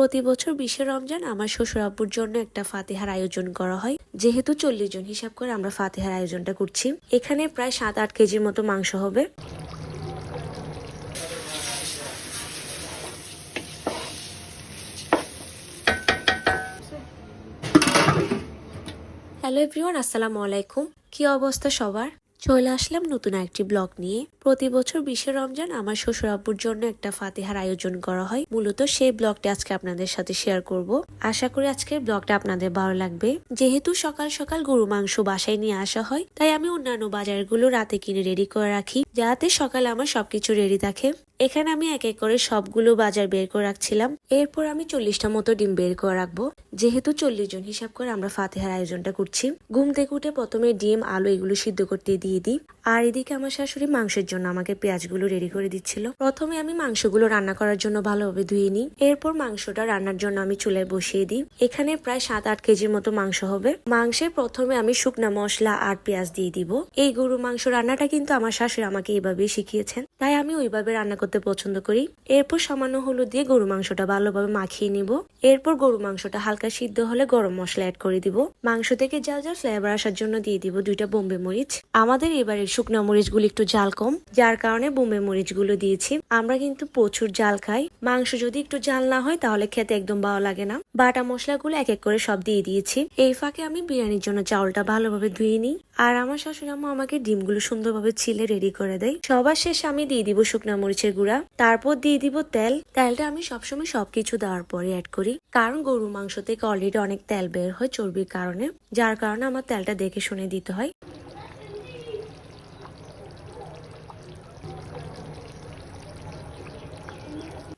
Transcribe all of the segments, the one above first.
প্রতি বছর বিশে রমজান আমার শ্বশুর আব্বুর জন্য একটা ফাতেহার আয়োজন করা হয়। যেহেতু চল্লিশ জন হিসাব করে আমরা ফাতেহার আয়োজনটা করছি। এখানে প্রায় সাত আট কেজির মতো মাংস হবে। হ্যালো এভরিওয়ান, আসসালামু আলাইকুম। কি অবস্থা সবার? চলে আসলাম নতুন একটি ব্লগ নিয়ে। প্রতি বছর বিশে রমজান আমার শ্বশুর আব্বুর জন্য একটা ফাতেহার আয়োজন করা হয়। মূলত সেই ব্লগটি আজকে আপনাদের সাথে শেয়ার করব। আশা করি আজকের ব্লগটা আপনাদের ভালো লাগবে। যেহেতু সকাল সকাল গরু মাংস বাসায় নিয়ে আসা হয়, তাই আমি অন্যান্য বাজারগুলো রাতে কিনে রেডি করে রাখি, যাতে সকালে আমার সবকিছু রেডি থাকে। এখানে আমি এক এক করে সবগুলো বাজার বের করে রাখছিলাম। এরপর আমি চল্লিশটা মতো ডিম বের করে রাখব। যেহেতু চল্লিশ জন হিসাব করে আমরা ফাতেহার আয়োজনটা করছি। ঘুম থেকে উঠে প্রথমে ডিম, আলু এগুলো সিদ্ধ করতে দিয়ে দিই। আর এদিকে আমার শাশুড়ি মাংসের জন্য আমাকে পেঁয়াজগুলো রেডি করে দিচ্ছিল। প্রথমে আমি মাংসগুলো রান্না করার জন্য ভালোভাবে ধুয়ে নিই। এরপর মাংসটা রান্নার জন্য আমি চুলায় বসিয়ে দিই। এখানে প্রায় সাত আট কেজির মতো মাংস হবে। মাংসে প্রথমে আমি শুকনা মশলা আর পেঁয়াজ দিয়ে দিব। এই গরু মাংস রান্নাটা কিন্তু আমার শাশুড়ি আমাকে এইভাবেই শিখিয়েছেন। তাই আমি ওইভাবে রান্না পছন্দ করি। এরপর সামান্য হলুদ দিয়ে গরু মাংসটা ভালোভাবে মাখিয়ে নিব। এরপর গরু মাংসটা হালকা সিদ্ধ হলে গরম মশলা অ্যাড করে দিব। মাংস থেকে জাল জাল ফ্লেভার আসার জন্য দিয়ে দিব দুইটা বোম্বে মরিচ। আমাদের এবারের শুকনো মরিচগুলো একটু জাল কম, যার কারণে বোম্বে মরিচগুলো দিয়েছি। আমরা কিন্তু প্রচুর জাল খাই। মাংস যদি একটু জাল না হয় তাহলে খেতে একদম ভালো লাগে না। বাটা মশলাগুলো এক এক করে সব দিয়ে দিয়েছি। এই ফাঁকে আমি বিরিয়ানির জন্য চাউলটা ভালোভাবে ধুয়ে নিই। আর আমার শাশুড়ি আম্মা আমাকে ডিমগুলো সুন্দরভাবে ছিলে রেডি করে দেয়। সবার শেষে আমি দিয়ে দিব শুকনো মরিচের গুঁড়া। তারপর দিয়ে দিব তেল। তেলটা আমি সবসময় সবকিছু দেওয়ার পরে অ্যাড করি। কারণ গরু মাংস থেকে অলরেডি অনেক তেল বের হয় চর্বির কারণে, যার কারণে আমার তেলটা দেখে শুনে দিতে হয়।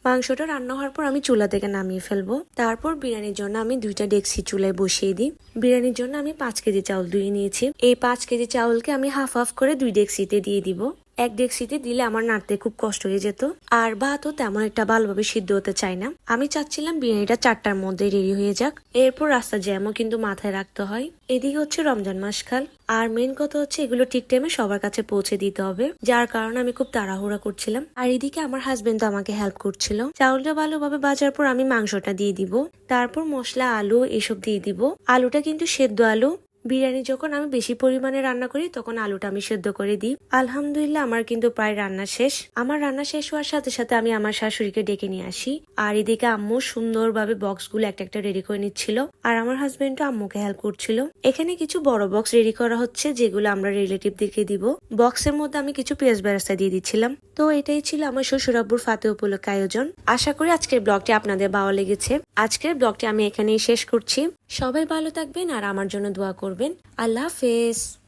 মাংসটা রান্না হওয়ার পর আমি চুলা থেকে নামিয়ে ফেলব। তারপর বিরিয়ানির জন্য আমি দুইটা ডেক্সি চুলায় বসিয়ে দিই। বিরিয়ানির জন্য আমি পাঁচ কেজি চাউল ধুয়ে নিয়েছি। এই পাঁচ কেজি চাউলকে আমি হাফ হাফ করে দুই ডেক্সিতে দিয়ে দিব। এক ডেক্সিতে দিলে আমার নাড়তে খুব কষ্ট হয়ে যেত। আর ভাতও তেমন একটা ভালোভাবে সিদ্ধ হতে চাই না। আমি চাচ্ছিলাম বিরিয়ানিটা চারটার মধ্যে রেডি হয়ে যাক। এরপর রাস্তা জ্যামও কিন্তু মাথায় রাখতে হয়। এদিকে হচ্ছে রমজান মাসখাল আর মেন কথা হচ্ছে এগুলো ঠিক টাইমে সবার কাছে পৌঁছে দিতে হবে, যার কারণে আমি খুব তাড়াহুড়া করছিলাম। আর এদিকে আমার হাজবেন্ড তো আমাকে হেল্প করছিল। চাউলটা ভালোভাবে বাজার পর আমি মাংসটা দিয়ে দিব। তারপর মশলা, আলু এসব দিয়ে দিব। আলুটা কিন্তু সেদ্ধ আলু। বিরিয়ানি যখন আমি বেশি পরিমাণে রান্না করি, তখন আলুটা আমি সেদ্ধ করে দিই। আলহামদুলিল্লাহ, আমার কিন্তু প্রায় রান্না শেষ। আমার রান্না শেষ হওয়ার সাথে সাথে আমি আমার শাশুড়িকে ডেকে নিয়ে আসি। আর এদিকে আম্মু সুন্দরভাবে বক্সগুলো একটা একটা রেডি করে নিচ্ছিল। আর আমার হাজবেন্ডও আম্মুকে হেল্প করছিল। এখানে কিছু বড় বক্স রেডি করা হচ্ছে, যেগুলো আমরা রিলেটিভ রিলেটিভদেরকে দিব। বক্সের মধ্যে আমি কিছু পেঁয়াজ বেরাস্তা দিয়ে দিচ্ছিলাম। তো এটাই ছিল আমার শ্বশুর আব্বুর ফাতে উপলক্ষে আয়োজন। আশা করি আজকের ব্লগটি আপনাদের ভালো লেগেছে। আজকের ব্লগটি আমি এখানেই শেষ করছি। সবাই ভালো থাকবেন আর আমার জন্য দোয়া করবেন। আল্লাহ হাফেজ।